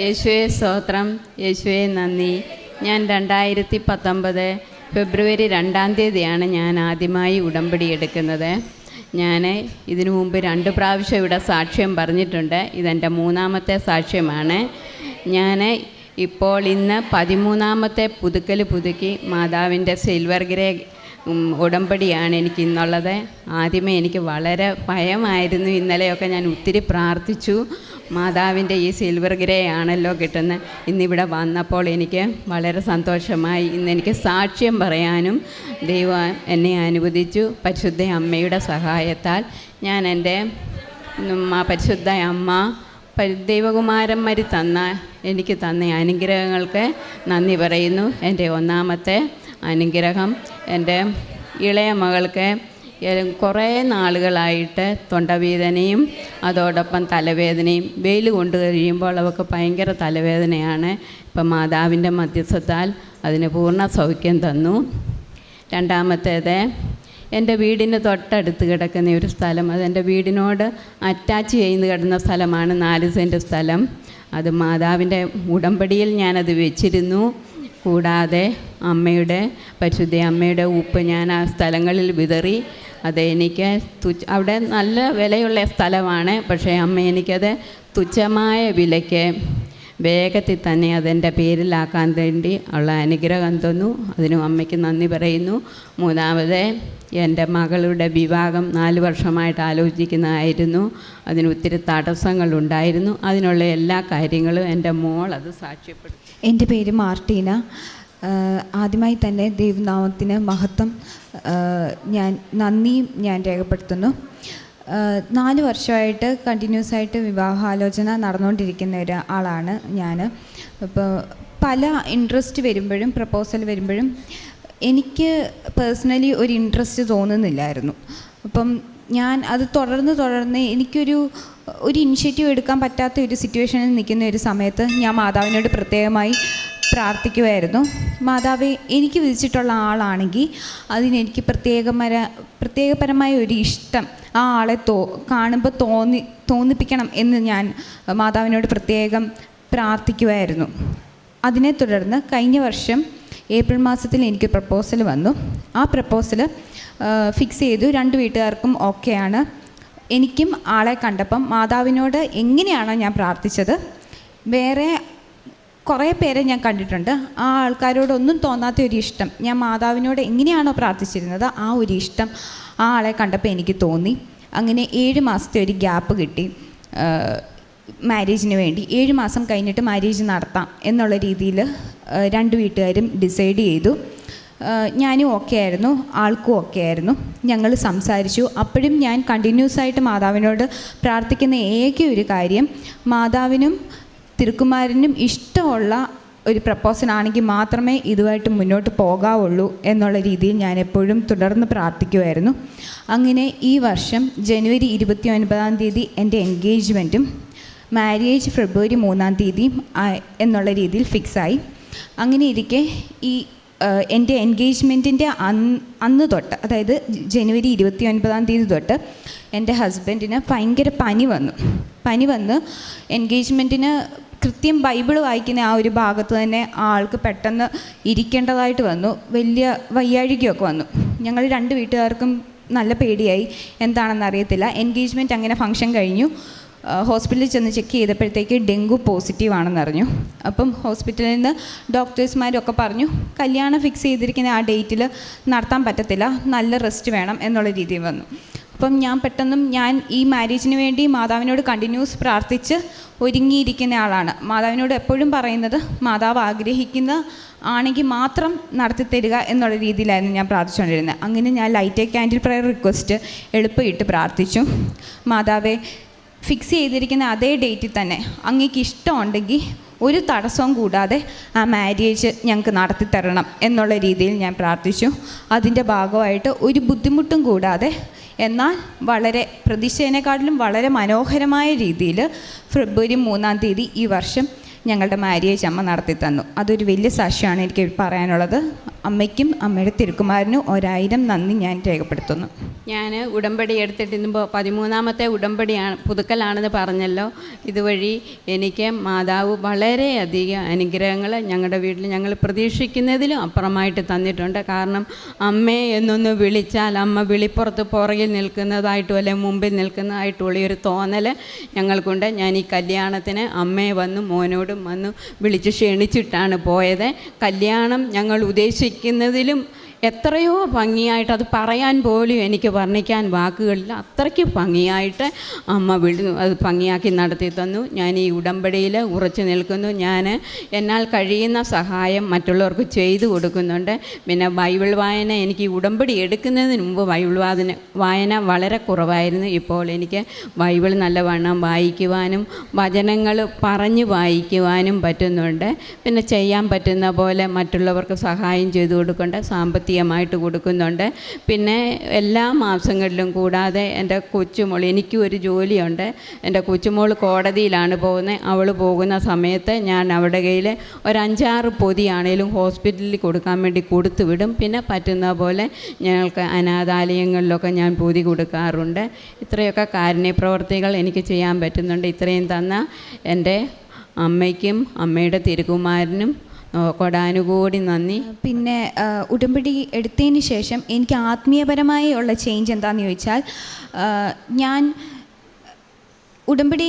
യേശുവെ സ്തോത്രം. യേശുവെ നന്ദി. ഞാൻ രണ്ടായിരത്തി പത്തൊമ്പത് ഫെബ്രുവരി രണ്ടാം തീയതിയാണ് ഞാൻ ആദ്യമായി ഉടമ്പടി എടുക്കുന്നത്. ഞാൻ ഇതിനു മുമ്പ് രണ്ട് പ്രാവശ്യം ഇവിടെ സാക്ഷ്യം പറഞ്ഞിട്ടുണ്ട്. ഇതെന്റെ മൂന്നാമത്തെ സാക്ഷ്യമാണ്. ഞാൻ ഇപ്പോൾ ഇന്ന് പതിമൂന്നാമത്തെ പുതുക്കൽ പുതുക്കി മാതാവിന്റെ സിൽവർ ഗ്രേ ഉടമ്പടിയാണ് എനിക്ക് ഇന്നുള്ളത്. ആദ്യമേ എനിക്ക് വളരെ ഭയമായിരുന്നു. ഇന്നലെയൊക്കെ ഞാൻ ഒത്തിരി പ്രാർത്ഥിച്ചു. മാതാവിന്റെ ഈ സിൽവർ ഗ്രേ ആണല്ലോ കിട്ടുന്നത്. ഇന്നിവിടെ വന്നപ്പോൾ എനിക്ക് വളരെ സന്തോഷമായി. ഇന്ന് എനിക്ക് സാക്ഷ്യം പറയാനും ദൈവം എന്നെ അനുവദിച്ചു. പരിശുദ്ധ അമ്മയുടെ സഹായത്താൽ ഞാൻ എന്റെ പരിശുദ്ധ അമ്മ ദൈവകുമാരന്മാർ തന്ന എനിക്ക് തന്ന അനുഗ്രഹങ്ങൾക്ക് നന്ദി പറയുന്നു. എന്റെ ഒന്നാമത്തെ അനുഗ്രഹം എന്റെ ഇളയ മകൾക്ക് കുറേ നാളുകളായിട്ട് തൊണ്ടവേദനയും അതോടൊപ്പം തലവേദനയും വെയിൽ കൊണ്ട് കഴിയുമ്പോൾ അവൾക്ക് ഭയങ്കര തലവേദനയാണ്. ഇപ്പം മാതാവിന്റെ മധ്യസ്ഥത്താൽ അതിന് പൂർണ സൗഖ്യം തന്നു. രണ്ടാമത്തേത് എന്റെ വീടിന് തൊട്ടടുത്ത് കിടക്കുന്ന ഒരു സ്ഥലം അത് എന്റെ വീടിനോട് അറ്റാച്ച് ചെയ്ത് കിടന്ന സ്ഥലമാണ് നാല് സെന്റ് സ്ഥലം. അത് മാതാവിന്റെ ഉടമ്പടിയിൽ ഞാനത് വെച്ചിരുന്നു. കൂടാതെ അമ്മയുടെ പരിശുദ്ധ അമ്മയുടെ ഉപ്പ് ഞാൻ ആ സ്ഥലങ്ങളിൽ വിതറി. അത് എനിക്ക് തുച്ഛ അവിടെ നല്ല വിലയുള്ള സ്ഥലമാണ്. പക്ഷേ അമ്മ എനിക്കത് തുച്ഛമായ വിലയ്ക്ക് വേഗത്തിൽ തന്നെ അതെന്റെ പേരിലാക്കാൻ വേണ്ടി ഉള്ള അനുഗ്രഹം തന്നു. അതിനും അമ്മയ്ക്ക് നന്ദി പറയുന്നു. മൂന്നാമത് എന്റെ മകളുടെ വിവാഹം നാല് വർഷമായിട്ട് ആലോചിക്കുന്നതായിരുന്നു. അതിന് ഒത്തിരി തടസ്സങ്ങളുണ്ടായിരുന്നു. അതിനുള്ള എല്ലാ കാര്യങ്ങളും എന്റെ മോൾ അത് സാക്ഷ്യപ്പെടുത്തി. എന്റെ പേര് മാർട്ടീന. ആദ്യമായി തന്നെ ദൈവനാമത്തിന് മഹത്വം ഞാൻ നന്ദിയും ഞാൻ രേഖപ്പെടുത്തുന്നു. നാല് വർഷമായിട്ട് കണ്ടിന്യൂസ് ആയിട്ട് വിവാഹാലോചന നടന്നുകൊണ്ടിരിക്കുന്ന ഒരാളാണ് ഞാൻ ഇപ്പോൾ പല ഇൻട്രസ്റ്റ് വരുമ്പോഴും പ്രപ്പോസൽ വരുമ്പോഴും എനിക്ക് പേഴ്സണലി ഒരു ഇൻട്രസ്റ്റ് തോന്നുന്നില്ലായിരുന്നു. അപ്പം ഞാൻ അത് തുടർന്ന് തുടർന്ന് എനിക്കൊരു ഒരു ഇനിഷ്യേറ്റീവ് എടുക്കാൻ പറ്റാത്ത ഒരു സിറ്റുവേഷനിൽ നിൽക്കുന്ന ഒരു സമയത്ത് ഞാൻ മാതാവിനോട് പ്രത്യേകമായി പ്രാർത്ഥിക്കുമായിരുന്നു മാതാവെ എനിക്ക് വിധിച്ചിട്ടുള്ള ആളാണെങ്കിൽ അതിനെനിക്ക് പ്രത്യേകമര പ്രത്യേകപരമായ ഒരു ഇഷ്ടം ആ ആളെ തോ കാണുമ്പോൾ തോന്നി തോന്നിപ്പിക്കണം എന്ന് ഞാൻ മാതാവിനോട് പ്രത്യേകം പ്രാർത്ഥിക്കുമായിരുന്നു അതിനെ തുടർന്ന് കഴിഞ്ഞ വർഷം ഏപ്രിൽ മാസത്തിൽ എനിക്ക് പ്രപ്പോസൽ വന്നു. ആ പ്രപ്പോസൽ ഫിക്സ് ചെയ്തു. രണ്ട് വീട്ടുകാർക്കും ഓക്കെയാണ്. എനിക്കും ആളെ കണ്ടപ്പം മാതാവിനോട് എങ്ങനെയാണോ ഞാൻ പ്രാർത്ഥിച്ചത്. വേറെ കുറേ പേരെ ഞാൻ കണ്ടിട്ടുണ്ട്. ആ ആൾക്കാരോടൊന്നും തോന്നാത്ത ഒരു ഇഷ്ടം. ഞാൻ മാതാവിനോട് എങ്ങനെയാണോ പ്രാർത്ഥിച്ചിരുന്നത് ആ ഒരു ഇഷ്ടം ആ ആളെ കണ്ടപ്പോൾ എനിക്ക് തോന്നി. അങ്ങനെ ഏഴ് മാസത്തെ ഒരു ഗ്യാപ്പ് കിട്ടി. മാരേജിന് വേണ്ടി. ഏഴ് മാസം കഴിഞ്ഞിട്ട് മാരേജ് നടത്താം എന്നുള്ള രീതിയിൽ രണ്ട് വീട്ടുകാരും ഡിസൈഡ് ചെയ്തു. ഞാനും ഓക്കെ ആയിരുന്നു. ആൾക്കും ഓക്കെ ആയിരുന്നു. ഞങ്ങൾ സംസാരിച്ചു. അപ്പോഴും ഞാൻ കണ്ടിന്യൂസ് ആയിട്ട് മാതാവിനോട് പ്രാർത്ഥിക്കുന്ന ഏക ഒരു കാര്യം മാതാവിനും തിരുക്കുമാരനും ഇഷ്ടമുള്ള ഒരു പ്രപ്പോസൽ ആണെങ്കിൽ മാത്രമേ ഇതുമായിട്ട് മുന്നോട്ട് പോകാവുള്ളൂ എന്നുള്ള രീതിയിൽ ഞാൻ എപ്പോഴും തുടർന്ന് പ്രാർത്ഥിക്കുമായിരുന്നു. അങ്ങനെ ഈ വർഷം ജനുവരി ഇരുപത്തി ഒൻപതാം തീയതി എന്റെ എൻഗേജ്മെന്റും മാരേജ് ഫെബ്രുവരി മൂന്നാം തീയതി എന്നുള്ള രീതിയിൽ ഫിക്സായി. അങ്ങനെ ഇരിക്കെ ഈ എന്റെ എൻഗേജ്മെന്റിന്റെ അന്ന് അന്ന് തൊട്ട് അതായത് ജനുവരി ഇരുപത്തി ഒൻപതാം തീയതി തൊട്ട് എന്റെ ഹസ്ബൻഡിന് ഭയങ്കര പനി വന്നു. പനി വന്ന് എൻഗേജ്മെന്റിന് കൃത്യം ബൈബിൾ വായിക്കുന്ന ആ ഒരു ഭാഗത്ത് തന്നെ ആൾക്ക് പെട്ടെന്ന് ഇരിക്കേണ്ടതായിട്ട് വന്നു. വലിയ വയ്യാഴികയൊക്കെ വന്നു. ഞങ്ങൾ രണ്ട് വീട്ടുകാർക്കും നല്ല പേടിയായി. എന്താണെന്ന് അറിയത്തില്ല. എൻഗേജ്മെന്റ് അങ്ങനെ ഫംഗ്ഷൻ കഴിഞ്ഞു. ഹോസ്പിറ്റലിൽ ചെന്ന് ചെക്ക് ചെയ്തപ്പോഴത്തേക്ക് ഡെങ്കു പോസിറ്റീവ് ആണെന്ന് അറിഞ്ഞു. അപ്പം ഹോസ്പിറ്റലിൽ നിന്ന് ഡോക്ടേഴ്സ്മാരൊക്കെ പറഞ്ഞു കല്യാണം ഫിക്സ് ചെയ്തിരിക്കുന്ന ആ ഡേറ്റിൽ നടത്താൻ പറ്റത്തില്ല. നല്ല റെസ്റ്റ് വേണം എന്നുള്ള രീതിയിൽ വന്നു. അപ്പം ഞാൻ പെട്ടെന്നും ഞാൻ ഈ മാരേജിന് വേണ്ടി മാതാവിനോട് കണ്ടിന്യൂസ് പ്രാർത്ഥിച്ച് ഒരുങ്ങിയിരിക്കുന്ന ആളാണ്. മാതാവിനോട് എപ്പോഴും പറയുന്നത് മാതാവ് ആഗ്രഹിക്കുന്ന ആണെങ്കിൽ മാത്രം നടത്തി തരിക എന്നുള്ള രീതിയിലായിരുന്നു ഞാൻ പ്രാർത്ഥിച്ചുകൊണ്ടിരുന്നത്. അങ്ങനെ ഞാൻ ലൈറ്റ് ക്യാൻഡിൽ പ്രയർ റിക്വസ്റ്റ് എളുപ്പമിട്ട് പ്രാർത്ഥിച്ചു. മാതാവെ ഫിക്സ് ചെയ്തിരിക്കുന്ന അതേ ഡേറ്റിൽ തന്നെ അങ്ങേക്ക് ഇഷ്ടമുണ്ടെങ്കിൽ ഒരു തടസ്സവും കൂടാതെ ആ മാരേജ് ഞങ്ങൾക്ക് നടത്തി തരണം എന്നുള്ള രീതിയിൽ ഞാൻ പ്രാർത്ഥിച്ചു. അതിന്റെ ഭാഗമായിട്ട് ഒരു ബുദ്ധിമുട്ടും കൂടാതെ എന്നാൽ വളരെ പ്രതീക്ഷേനേക്കാട്ടിലും വളരെ മനോഹരമായ രീതിയിൽ ഫെബ്രുവരി മൂന്നാം തീയതി ഈ വർഷം ഞങ്ങളുടെ മാര്യേജ് അമ്മ നടത്തി തന്നു അതൊരു വലിയ സാക്ഷ്യമാണ് എനിക്ക് പറയാനുള്ളത്. അമ്മയ്ക്കും അമ്മയുടെ തിരുക്കുമാരനും ഒരായിരം നന്ദി ഞാൻ രേഖപ്പെടുത്തുന്നു. ഞാൻ ഉടമ്പടി എടുത്തിട്ട് ഇന്നിപ്പോൾ പതിമൂന്നാമത്തെ ഉടമ്പടിയാണ് പുതുക്കലാണെന്ന് പറഞ്ഞല്ലോ. ഇതുവഴി എനിക്ക് മാതാവ് വളരെയധികം അനുഗ്രഹങ്ങൾ ഞങ്ങളുടെ വീട്ടിൽ ഞങ്ങൾ പ്രതീക്ഷിക്കുന്നതിലും അപ്പുറമായിട്ട് തന്നിട്ടുണ്ട്. കാരണം അമ്മേ എന്നൊന്ന് വിളിച്ചാൽ അമ്മ വിളിപ്പുറത്ത് പുറകിൽ നിൽക്കുന്നതായിട്ടും അല്ലെങ്കിൽ മുമ്പിൽ നിൽക്കുന്നതായിട്ടുള്ള ഒരു തോന്നൽ ഞങ്ങൾക്കുണ്ട്. ഞാൻ ഈ കല്യാണത്തിന് അമ്മയെ വന്നു മോനോടും വന്നു വിളിച്ച് ക്ഷണിച്ചിട്ടാണ് പോയത്. കല്യാണം ഞങ്ങൾ ഉദ്ദേശിക്കുന്നതിലും എത്രയോ ഭംഗിയായിട്ട് അത് പറയാൻ പോലും എനിക്ക് വർണിക്കാൻ വാക്കുകളില്ല അത്രയ്ക്ക് ഭംഗിയായിട്ട് അമ്മ വിളി അത് ഭംഗിയാക്കി നടത്തി തന്നു. ഞാൻ ഈ ഉടമ്പടിയിൽ ഉറച്ചു നിൽക്കുന്നു. ഞാൻ എന്നാൽ കഴിയുന്ന സഹായം മറ്റുള്ളവർക്ക് ചെയ്തു കൊടുക്കുന്നുണ്ട്. പിന്നെ ബൈബിൾ വായന എനിക്ക് ഉടമ്പടി എടുക്കുന്നതിന് മുമ്പ് ബൈബിൾ വാദന വായന വളരെ കുറവായിരുന്നു. ഇപ്പോൾ എനിക്ക് ബൈബിൾ നല്ലവണ്ണം വായിക്കുവാനും വചനങ്ങൾ പറഞ്ഞു വായിക്കുവാനും പറ്റുന്നുണ്ട്. പിന്നെ ചെയ്യാൻ പറ്റുന്ന പോലെ മറ്റുള്ളവർക്ക് സഹായം ചെയ്തു കൊടുക്കേണ്ട സാമ്പത്തികമായിട്ട് കൊടുക്കുന്നുണ്ട്. പിന്നെ എല്ലാ മാസങ്ങളിലും കൂടാതെ എന്റെ കൊച്ചുമോൾ എനിക്കും ഒരു ജോലിയുണ്ട്. എന്റെ കൊച്ചുമോൾ കോടതിയിലാണ് പോകുന്നത്. അവൾ പോകുന്ന സമയത്ത് ഞാൻ അവിടെ കയ്യിൽ ഒരു അഞ്ചാറ് പൊതിയാണേലും ഹോസ്പിറ്റലിൽ കൊടുക്കാൻ വേണ്ടി കൊടുത്തു വിടും. പിന്നെ പറ്റുന്ന പോലെ ഞങ്ങൾക്ക് അനാഥാലയങ്ങളിലൊക്കെ ഞാൻ പൊതി കൊടുക്കാറുണ്ട്. ഇത്രയൊക്കെ കാരുണ്യ പ്രവർത്തികൾ എനിക്ക് ചെയ്യാൻ പറ്റുന്നുണ്ട്. ഇത്രയും തന്ന എന്റെ അമ്മയ്ക്കും അമ്മയുടെ തിരുകുമാരനും കൊടാനുകൂടി നന്ദി. പിന്നെ ഉടമ്പടി എടുത്തതിന് ശേഷം എനിക്ക് ആത്മീയപരമായി ഉള്ള ചേഞ്ച് എന്താണെന്ന് ചോദിച്ചാൽ ഞാൻ ഉടമ്പടി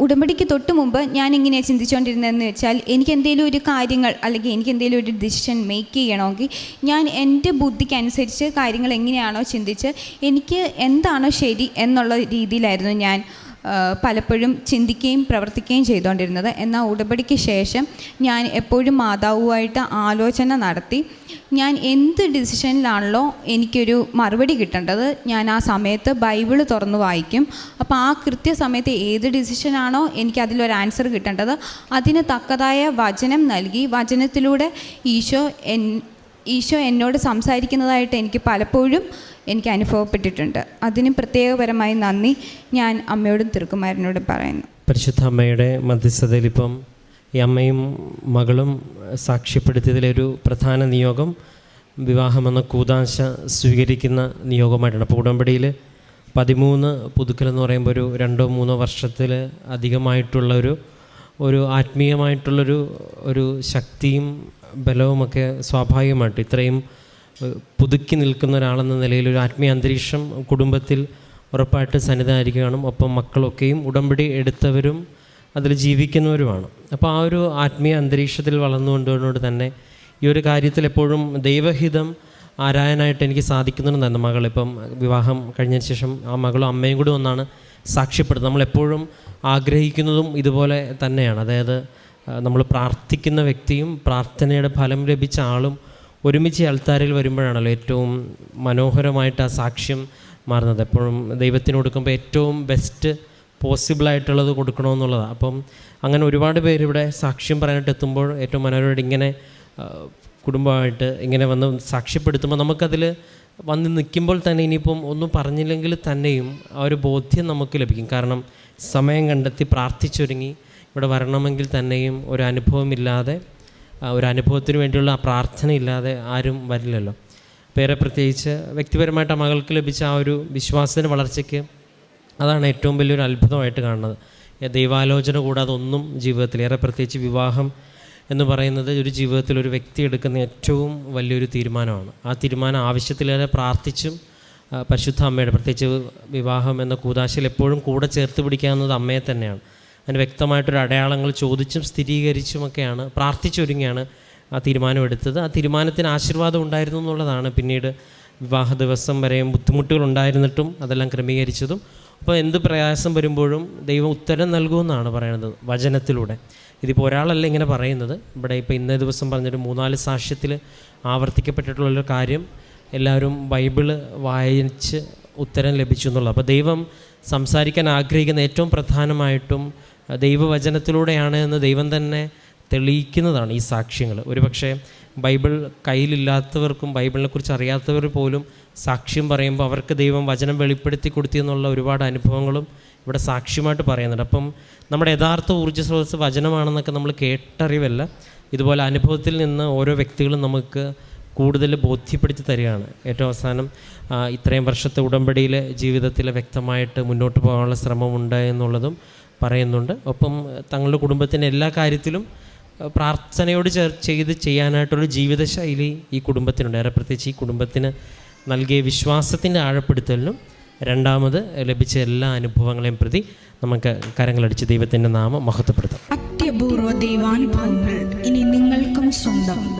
ഉടമ്പടിക്ക് തൊട്ട് മുമ്പ് ഞാൻ എങ്ങനെയാണ് ചിന്തിച്ചുകൊണ്ടിരുന്നതെന്ന് വെച്ചാൽ എനിക്ക് എന്തെങ്കിലും ഒരു കാര്യങ്ങൾ അല്ലെങ്കിൽ എനിക്ക് എന്തെങ്കിലും ഒരു ഡിസിഷൻ മേക്ക് ചെയ്യണമെങ്കിൽ ഞാൻ എന്റെ ബുദ്ധിക്കനുസരിച്ച് കാര്യങ്ങൾ എങ്ങനെയാണോ ചിന്തിച്ച് എനിക്ക് എന്താണോ ശരി എന്നുള്ള രീതിയിലായിരുന്നു ഞാൻ പലപ്പോഴും ചിന്തിക്കുകയും പ്രവർത്തിക്കുകയും ചെയ്തുകൊണ്ടിരുന്നത്. എന്നാൽ ഉടമ്പടിക്ക് ശേഷം ഞാൻ എപ്പോഴും മാതാവുമായിട്ട് ആലോചന നടത്തി. ഞാൻ എന്ത് ഡിസിഷനിലാണല്ലോ എനിക്കൊരു മറുപടി കിട്ടേണ്ടത്? ഞാൻ ആ സമയത്ത് ബൈബിൾ തുറന്ന് വായിക്കും. അപ്പോൾ ആ കൃത്യസമയത്ത് ഏത് ഡിസിഷനാണോ എനിക്ക് അതിലൊരു ആൻസർ കിട്ടേണ്ടത്? അതിന് തക്കതായ വചനം നൽകി. വചനത്തിലൂടെ ഈശോ എൻ ഈശോ എന്നോട് സംസാരിക്കുന്നതായിട്ട് എനിക്ക് പലപ്പോഴും എനിക്ക് അനുഭവപ്പെട്ടിട്ടുണ്ട്. അതിന് പ്രത്യേകപരമായി നന്ദി. ഞാൻ അമ്മയോടും തിരുക്കുമാരനോടും പറയുന്നു. പരിശുദ്ധ അമ്മയുടെ മധ്യസ്ഥതയിൽ ഇപ്പം ഈ അമ്മയും മകളും സാക്ഷ്യപ്പെടുത്തിയതിലൊരു പ്രധാന നിയോഗം വിവാഹമെന്ന കൂതാശ സ്വീകരിക്കുന്ന നിയോഗമായിട്ടാണ്. അപ്പോൾ ഉടമ്പടിയിൽ പതിമൂന്ന് പുതുക്കൽ എന്ന് പറയുമ്പോൾ ഒരു രണ്ടോ മൂന്നോ വർഷത്തിൽ അധികമായിട്ടുള്ള ഒരു ഒരു ആത്മീയമായിട്ടുള്ളൊരു ഒരു ശക്തിയും ബലവുമൊക്കെ സ്വാഭാവികമായിട്ട് ഇത്രയും പുതുക്കി നിൽക്കുന്ന ഒരാളെന്ന നിലയിൽ ഒരു ആത്മീയ അന്തരീക്ഷം കുടുംബത്തിൽ ഉറപ്പായിട്ട് സന്നിധാനിക്കുകയാണ്. ഒപ്പം മക്കളൊക്കെയും ഉടമ്പടി എടുത്തവരും അതിൽ ജീവിക്കുന്നവരുമാണ്. അപ്പോൾ ആ ഒരു ആത്മീയ അന്തരീക്ഷത്തിൽ വളർന്നുകൊണ്ടുകൊണ്ട് തന്നെ ഈ ഒരു കാര്യത്തിൽ എപ്പോഴും ദൈവഹിതം ആരായനായിട്ട് എനിക്ക് സാധിക്കുന്നുണ്ടെന്നു മകളിപ്പം വിവാഹം കഴിഞ്ഞതിന് ശേഷം ആ മകളും അമ്മയും കൂടി ഒന്നാണ് സാക്ഷ്യപ്പെടുന്നത്. നമ്മളെപ്പോഴും ആഗ്രഹിക്കുന്നതും ഇതുപോലെ തന്നെയാണ്. അതായത് നമ്മൾ പ്രാർത്ഥിക്കുന്ന വ്യക്തിയും പ്രാർത്ഥനയുടെ ഫലം ലഭിച്ച ആളും ഒരുമിച്ച് അൾത്താരിൽ വരുമ്പോഴാണല്ലോ ഏറ്റവും മനോഹരമായിട്ട് ആ സാക്ഷ്യം മാറുന്നത്. എപ്പോഴും ദൈവത്തിന് കൊടുക്കുമ്പോൾ ഏറ്റവും ബെസ്റ്റ് പോസിബിളായിട്ടുള്ളത് കൊടുക്കണമെന്നുള്ളതാണ് അപ്പം അങ്ങനെ ഒരുപാട് പേര് ഇവിടെ സാക്ഷ്യം പറയാനായിട്ട് എത്തുമ്പോൾ ഏറ്റവും മനോഹരമായിട്ട് ഇങ്ങനെ കുടുംബമായിട്ട് ഇങ്ങനെ വന്ന് സാക്ഷ്യപ്പെടുത്തുമ്പോൾ നമുക്കതിൽ വന്ന് നിൽക്കുമ്പോൾ തന്നെ ഇനിയിപ്പം ഒന്നും പറഞ്ഞില്ലെങ്കിൽ തന്നെയും ആ ഒരു ബോധ്യം നമുക്ക് ലഭിക്കും. കാരണം സമയം കണ്ടെത്തി പ്രാർത്ഥിച്ചൊരുങ്ങി ഇവിടെ വരണമെങ്കിൽ തന്നെയും ഒരു അനുഭവമില്ലാതെ ഒരു അനുഭവത്തിന് വേണ്ടിയുള്ള ആ പ്രാർത്ഥന ഇല്ലാതെ ആരും വരില്ലല്ലോ. വേറെ പ്രത്യേകിച്ച് വ്യക്തിപരമായിട്ട് ആ മകൾക്ക് ലഭിച്ച ആ ഒരു വിശ്വാസത്തിന്റെ വളർച്ചയ്ക്ക് അതാണ് ഏറ്റവും വലിയൊരു അത്ഭുതമായിട്ട് കാണുന്നത്. ദൈവാലോചന കൂടാതെ ഒന്നും ജീവിതത്തിൽ ഏറെ പ്രത്യേകിച്ച് വിവാഹം എന്ന് പറയുന്നത് ഒരു ജീവിതത്തിൽ ഒരു വ്യക്തി എടുക്കുന്ന ഏറ്റവും വലിയൊരു തീരുമാനമാണ്. ആ തീരുമാനം ആവശ്യത്തിലേറെ പ്രാർത്ഥിച്ചും പരിശുദ്ധ അമ്മയുടെ പ്രത്യേകിച്ച് വിവാഹം എന്ന കൂതാശയിൽ എപ്പോഴും കൂടെ ചേർത്ത് പിടിക്കാവുന്നത് അമ്മയെ തന്നെയാണ്. അതിന് വ്യക്തമായിട്ടൊരു അടയാളങ്ങൾ ചോദിച്ചും സ്ഥിരീകരിച്ചുമൊക്കെയാണ് പ്രാർത്ഥിച്ചൊരുങ്ങിയാണ് ആ തീരുമാനമെടുത്തത്. ആ തീരുമാനത്തിന് ആശീർവാദം ഉണ്ടായിരുന്നു എന്നുള്ളതാണ് പിന്നീട് വിവാഹ ദിവസം വരെയും ബുദ്ധിമുട്ടുകൾ ഉണ്ടായിരുന്നിട്ടും അതെല്ലാം ക്രമീകരിച്ചതും. അപ്പോൾ എന്ത് പ്രയാസം വരുമ്പോഴും ദൈവം ഉത്തരം നൽകുമെന്നാണ് പറയുന്നത് വചനത്തിലൂടെ. ഇതിപ്പോൾ ഒരാളല്ല ഇങ്ങനെ പറയുന്നത്. ഇവിടെ ഇപ്പോൾ ഇന്നേ ദിവസം പറഞ്ഞൊരു മൂന്നാൽ സാക്ഷ്യത്തിൽ ആവർത്തിക്കപ്പെട്ടിട്ടുള്ളൊരു കാര്യം എല്ലാവരും ബൈബിൾ വായിച്ച് ഉത്തരം ലഭിച്ചു എന്നുള്ളത്. അപ്പോൾ ദൈവം സംസാരിക്കാൻ ആഗ്രഹിക്കുന്ന ഏറ്റവും പ്രധാനമായിട്ടും ദൈവവചനത്തിലൂടെയാണ് എന്ന് ദൈവം തന്നെ തെളിയിക്കുന്നതാണ് ഈ സാക്ഷ്യങ്ങൾ. ഒരുപക്ഷെ ബൈബിൾ കയ്യിലില്ലാത്തവർക്കും ബൈബിളിനെക്കുറിച്ച് അറിയാത്തവർ പോലും സാക്ഷ്യം പറയുമ്പോൾ അവർക്ക് ദൈവം വചനം വെളിപ്പെടുത്തി കൊടുത്തി എന്നുള്ള ഒരുപാട് അനുഭവങ്ങളും ഇവിടെ സാക്ഷ്യമായിട്ട് പറയുന്നുണ്ട്. അപ്പം നമ്മുടെ യഥാർത്ഥ ഊർജ സ്രോതസ് വചനമാണെന്നൊക്കെ നമ്മൾ കേട്ടറിവല്ല. ഇതുപോലെ അനുഭവത്തിൽ നിന്ന് ഓരോ വ്യക്തികളും നമുക്ക് കൂടുതൽ ബോധ്യപ്പെടുത്തി തരികയാണ്. ഏറ്റവും അവസാനം ഇത്രയും വർഷത്തെ ഉടമ്പടിയിലെ ജീവിതത്തിൽ വ്യക്തമായിട്ട് മുന്നോട്ട് പോകാനുള്ള ശ്രമമുണ്ട് എന്നുള്ളതും പറയുന്നുണ്ട്. ഒപ്പം തങ്ങളുടെ കുടുംബത്തിന്റെ എല്ലാ കാര്യത്തിലും പ്രാർത്ഥനയോട് ചേർ ചെയ്ത് ചെയ്യാനായിട്ടുള്ള ജീവിതശൈലി ഈ കുടുംബത്തിനുണ്ട്. ഏറെ പ്രത്യേകിച്ച് ഈ കുടുംബത്തിന് നൽകിയ വിശ്വാസത്തിന്റെ ആഴപ്പെടുത്തലിനും രണ്ടാമത് ലഭിച്ച എല്ലാ അനുഭവങ്ങളെയും പ്രതി നമുക്ക് കരങ്ങളടിച്ച് ദൈവത്തിന്റെ നാമം മഹത്വപ്പെടുത്താം. അത്യപൂർവ ദൈവാനുഭവങ്ങൾ ഇനി നിങ്ങൾക്കും സ്വന്തം.